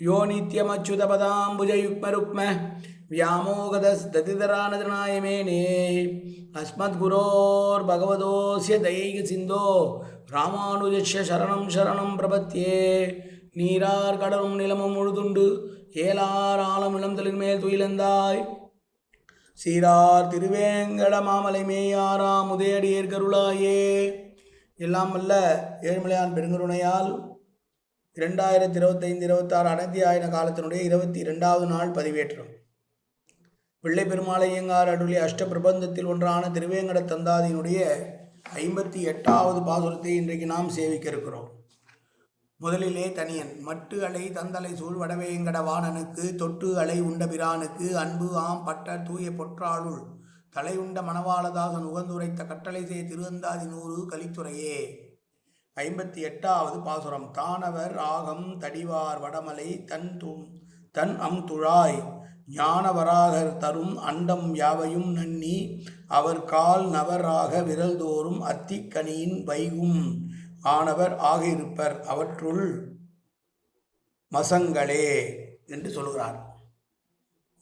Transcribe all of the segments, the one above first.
யோ நித்யமச்சுதபதாம்புஜயுக்மருக்ம வியாமோகதஸ்ததிதரானதனாய அஸ்மத் குரோர் பகவதோசிய தைக சிந்தோ ராமானுஜஸ்ய சரணம் சரணம் பிரபத்தியே நீரார் கடலும் நிலமும் முழுதுண்டு ஏலார் ஆழம் இளந்தலின் மேல் துயிலந்தாய் சீரார் திருவேங்கட மாமலை மேயாரா முதேடியேற்கருளாயே எல்லாம் வல்ல ஏழ்மலையான் பெருங்கருணையால் இரண்டாயிரத்தி இருபத்தைந்து இருபத்தாறு அனத்தியாயன காலத்தினுடைய இருபத்தி இரண்டாவது நாள் பதிவேற்றம். பிள்ளை பெருமாளையங்கார் அருளி அஷ்ட பிரபந்தத்தில் ஒன்றான திருவேங்கட தந்தாதியினுடைய ஐம்பத்தி எட்டாவது பாசுரத்தை இன்றைக்கு நாம் சேவிக்க இருக்கிறோம் முதலிலே தனியன் மட்டு அலை தந்தலை சூழ் வடவேங்கட வாணனுக்கு தொட்டு அலை உண்ட பிரானுக்கு அன்பு ஆம் பட்ட தூய பொற்றாளுள் தலையுண்ட உண்ட மணவாளதாசன் உகந்துரைத்த கட்டளை செய் திருவந்தாதி நூறு கலித்துறையே. ஐம்பத்தி எட்டாவது பாசுரம். தானவர் ராகம் தடிவார் வடமலை தன் து தன் அம் துழாய் ஞானவராகர் தரும் அண்டம் யாவையும் நன்னி. அவர் கால் நவராக விரல்தோறும் அத்திக்கனியின் வைகும். ஆனவர் ஆகியிருப்பர் அவற்றுள் மசங்களே என்று சொல்கிறார்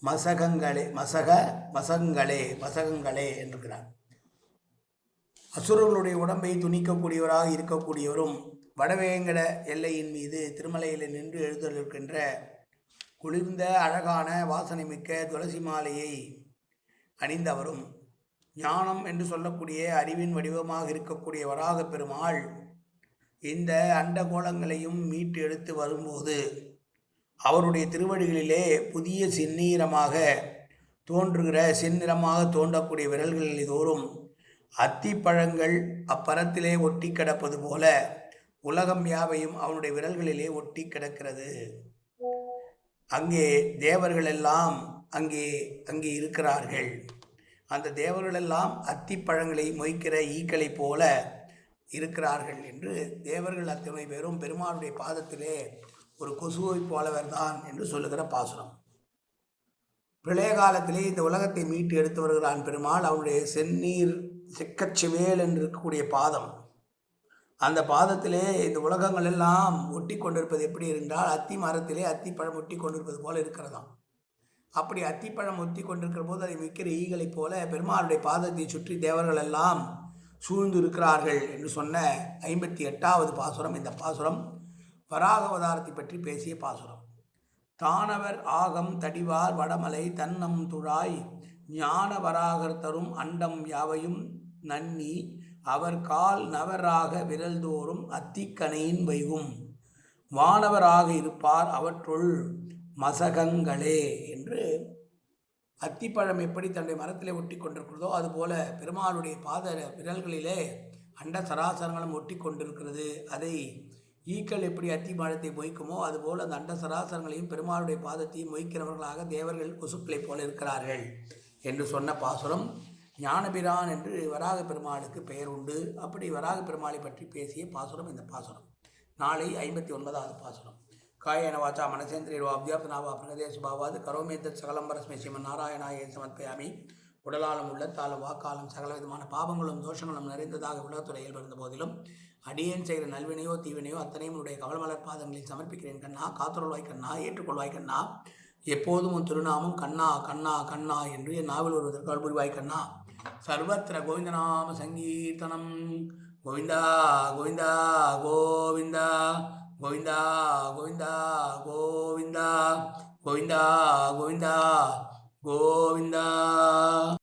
மசகங்களே மசக மசங்களே மசகங்களே என்றுகிறார். அசுரர்களுடைய உடம்பை துணிக்கக்கூடியவராக இருக்கக்கூடியவரும் வடவேங்கட எல்லையின் மீது திருமலையில் நின்று எழுதலிருக்கின்ற குளிர்ந்த அழகான வாசனை மிக்க துளசி மாலையை அணிந்தவரும் ஞானம் என்று சொல்லக்கூடிய அறிவின் வடிவமாக இருக்கக்கூடிய வராக பெருமாள் இந்த அண்ட கோலங்களையும் மீட்டு எடுத்து வரும்போது அவருடைய திருவடிகளிலே புதிய செந்நீரமாக தோன்றுகிற செந்நிறமாக தோன்றக்கூடிய விரல்களில் தோறும் அத்திப்பழங்கள் அப்பரத்திலே ஒட்டி கிடப்பது போல உலகம் யாவையும் அவனுடைய விரல்களிலே ஒட்டி கிடக்கிறது. அங்கே தேவர்கள் எல்லாம் அங்கே அங்கே இருக்கிறார்கள். அந்த தேவர்களெல்லாம் அத்திப்பழங்களை மொய்க்கிற ஈக்களைப் போல இருக்கிறார்கள் என்று தேவர்கள் அத்தனை பேரும் பெருமாளுடைய பாதத்திலே ஒரு கொசுவை போலவர் தான் என்று சொல்லுகிற பாசுரம். பிரளய காலத்திலே இந்த உலகத்தை மீட்டு எடுத்து வருகிறான் பெருமாள். அவனுடைய செந்நீர் செக்கச்சிவேல் என்று இருக்கக்கூடிய பாதம். அந்த பாதத்திலே இந்த உலகங்கள் எல்லாம் ஒட்டி கொண்டிருப்பது எப்படி என்றால் அத்தி மரத்திலே அத்திப்பழம் ஒட்டி கொண்டிருப்பது போல இருக்கிறதாம். அப்படி அத்திப்பழம் ஒத்தி கொண்டிருக்கிற போது அதை மிக்கிற ஈகளைப் போல பெருமாளுடைய பாதத்தை சுற்றி தேவர்கள் எல்லாம் சூழ்ந்து இருக்கிறார்கள் என்று சொன்ன ஐம்பத்தி எட்டாவது பாசுரம் இந்த பாசுரம் வராகவதாரத்தை பற்றி பேசிய பாசுரம். தானவர் ஆகம் தடிவார் வடமலை தன்னம் துழாய் ஞான வராகர் தரும் அண்டம் யாவையும் நன்னி அவர் கால் நவராக விரல்தோறும் அத்திக்கனையின் வைகும். வானவராக இருப்பார் அவற்றுள் மசகங்களே என்று அத்திப்பழம் எப்படி தன்னுடைய மரத்திலே ஒட்டி கொண்டிருக்கிறதோ அதுபோல பெருமாளுடைய பாத விரல்களிலே அண்ட சராசரங்களும் ஒட்டி கொண்டிருக்கிறது. அதை ஈக்கள் எப்படி அத்தி பழத்தை மொய்க்குமோ அதுபோல் அந்த அண்ட சராசரங்களையும் பெருமாளுடைய பாதத்தையும் மொய்க்கிறவர்களாக தேவர்கள் கொசுக்களைப் போல இருக்கிறார்கள். என்று சொன்ன பாசுரம் ஞானபிரான் என்று வராக பெருமாளுக்கு பெயர் உண்டு. அப்படி வராக பெருமாளை பற்றி பேசிய பாசுரம் இந்த பாசுரம். நாளை ஐம்பத்தி ஒன்பதாவது பாசுரம். காயன வாச்சா மனசேந்திரியோ அபியாப்தனாவா பிரகதேச பாவாது. கரோமேத்த சகலம்பரஸ்மே ஸ்ரீமன் நாராயணாய சமர்ப்பயாமி. உடலாலும் உள்ளத்தாலும் வாக்காலும் சகல விதமான பாவங்களும் தோஷங்களும் நிறைந்ததாக உலகத்துறையில் இருந்த போதிலும் அடியேன் செய்கிற நல்வினையோ தீவினையோ அத்தனையும் உடைய கவலமலர் பாதங்களில் சமர்ப்பிக்கிறேன் கண்ணா. காத்துருள்வாய் கண்ணா ஏற்றுக்கொள்வாய் கண்ணா. எப்போதும் உன் திருநாமம் கண்ணா கண்ணா கண்ணா என்று என் நாவில் வருவதற்கு அல்புரிவாய் கண்ணா. சர்வத்திர கோவிந்தநாம சங்கீர்த்தனம். கோவிந்தா கோவிந்தா கோவிந்தா. கோவிந்தா கோவிந்தா கோவிந்தா. கோவிந்தா கோவிந்தா கோவிந்தா.